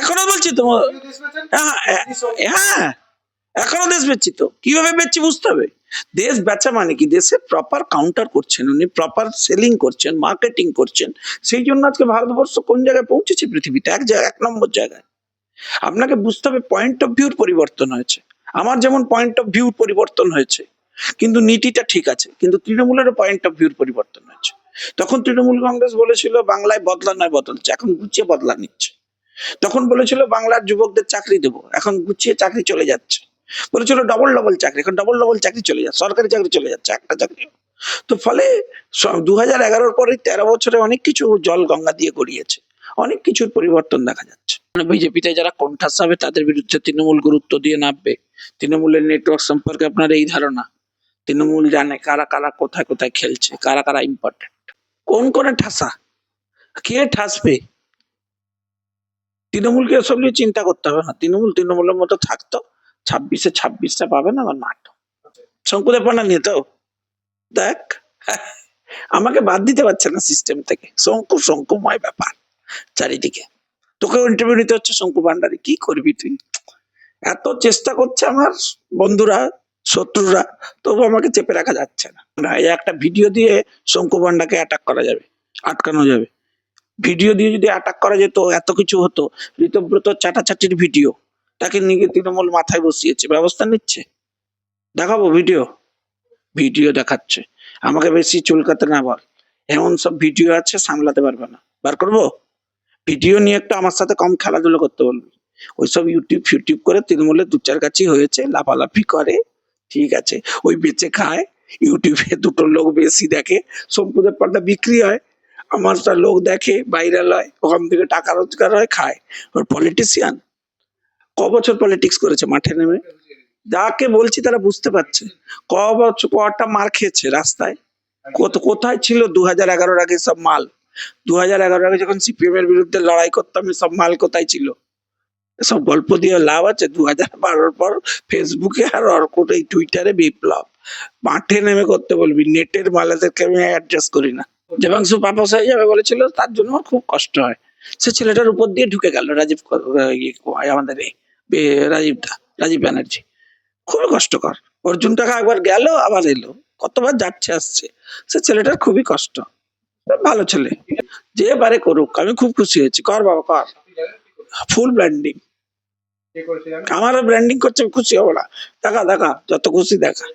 এখনও বলছি তো? হ্যাঁ হ্যাঁ, এখনও দেশ বেচছি তো। কীভাবে বেচছি বুঝতে হবে? দেশ বেচা মানে কি? দেশে প্রপার কাউন্টার করছেন উনি প্রপার সেলিং করছেন মার্কেটিং করছেন। সেই জন্য আজকে ভারতবর্ষ কোন জায়গায় পৌঁছেছে পৃথিবীতে? এক জায়গায় এক নম্বর জায়গায়। আপনাকে বুঝতে হবে পয়েন্ট অফ ভিউর পরিবর্তন হয়েছে। আমার যেমন পয়েন্ট অফ ভিউর পরিবর্তন হয়েছে কিন্তু নীতিটা ঠিক আছে কিন্তু তৃণমূলেরও পয়েন্ট অফ ভিউর পরিবর্তন হয়েছে। তখন তৃণমূল কংগ্রেস বলেছিল বাংলায় বদলা নয় বদলছে। এখন গুছিয়ে বদলা নিচ্ছে। তখন বলেছিল, বাংলার যুবকদের চাকরি দেবো। এখন গুছিয়ে চাকরি চলে যাচ্ছে। বলেছিল ডবল ডবল চাকরি। এখন ডবল ডবল চাকরি চলে যাচ্ছে, সরকারি চাকরি চলে যাচ্ছে, একটা চাকরি। তো ফলে দু হাজার এগারোর পরে তেরো বছরে অনেক কিছু জল গঙ্গা দিয়ে গড়িয়েছে। অনেক কিছুর পরিবর্তন দেখা যাচ্ছে। মানে বিজেপিতে যারা কণ্ঠাস হবে, তাদের বিরুদ্ধে তৃণমূল গুরুত্ব দিয়ে নামবে। তৃণমূলের নেটওয়ার্ক সম্পর্কে আপনার এই ধারণা? তৃণমূল জানে কারা কারা, কোথায় কোথায় খেলছে, কারা কারা ইম্পর্টেন্ট কোন, কোনে ঠাসা? কে ঠাসবে? তৃণমূলকে এসব নিয়ে চিন্তা করতে হবে না। তৃণমূল তৃণমূলের মতো থাকতো। ছাব্বিশে ছাব্বিশটা পাবে না আমার নাট। শঙ্কুদেব পান্ডা নিয়ে তো। দেখ, আমাকে বাদ দিতে পারছে না সিস্টেম থেকে। শঙ্কু, শঙ্কুময় ব্যাপার চারিদিকে। তোকেও ইন্টারভিউ নিতে হচ্ছে, শঙ্কু ভান্ডারি কি করবি তুই? এত চেষ্টা করছে আমার বন্ধুরা, শত্রুরা, তবু আমাকে চেপে রাখা যাচ্ছে না। একটা ভিডিও দিয়ে শঙ্কু ভান্ডাকে অ্যাটাক করা যাবে, আটকানো যাবে। ভিডিও দিয়ে যদি অ্যাটাক করা যেত, এত কিছু হতো, ঋতব্রত চাটাচাটির ভিডিও, তাকে নিয়ে তৃণমূল মাথায় বসিয়েছে, ব্যবস্থা নিচ্ছে। দেখাবো ভিডিও। ভিডিও দেখাচ্ছে। আমাকে বেশি চুলকাতে না বল। এমন সব ভিডিও আছে, সামলাতে পারবে না। বার করব? ভিডিও নিয়ে একটু আমার সাথে কম খেলাধুলো করতে বলবি। ওইসব ইউটিউব ফিউটিউব করে তৃণমূলের দু চার কাছেই হয়েছে, লাফালাফি করে, ঠিক আছে। ওই বেঁচে খায় ইউটিউবে দুটো লোক বেশি দেখে সম্পদের পাল্টা বিক্রি হয়। আমারটা লোক দেখে ভাইরাল হয় ওখান থেকে টাকা রোজগার হয়, খায়। ওর পলিটিশিয়ান ক বছর পলিটিক্স করেছে মাঠে নেমে? যাকে বলছি তারা বুঝতে পারছে। ক বছর কটা মার খেয়েছে রাস্তায়। কত, কোথায় ছিল? দু হাজার এগারোর আগে সব মাল। দু হাজার এগারোর আগে যখন সিপিএম এর বিরুদ্ধে লড়াই করতাম সব মাল কোথায় ছিল? সব গল্প দিয়ে লাভ আছে। দু হাজার বারোর পর ফেসবুকে আর অর্কুট এই টুইটারে বিপ্লব। মাঠে নেমে করতে বলবি, নেটের মালাদেরকে আমি অ্যাডজাস্ট করি না। দেবাংশু পাপস হয়ে যাবে বলেছিল তার জন্য আমার খুব কষ্ট হয়। সে ছেলেটার উপর দিয়ে ঢুকে গেল রাজীব আমাদের রাজীবটা রাজীব ব্যানার্জি। খুবই কষ্টকর। অর্জুন টাকা একবার গেল আবার এলো। কতবার যাচ্ছে আসছে। সে ছেলেটার খুবই কষ্ট। ভালো ছেলে। যে পারে করুক আমি খুব খুশি হয়েছি। কর বাবা কর। ফুল ব্র্যান্ডিং আমারও ব্র্যান্ডিং করছে খুশি হব না। দেখা দেখা যত খুশি দেখা।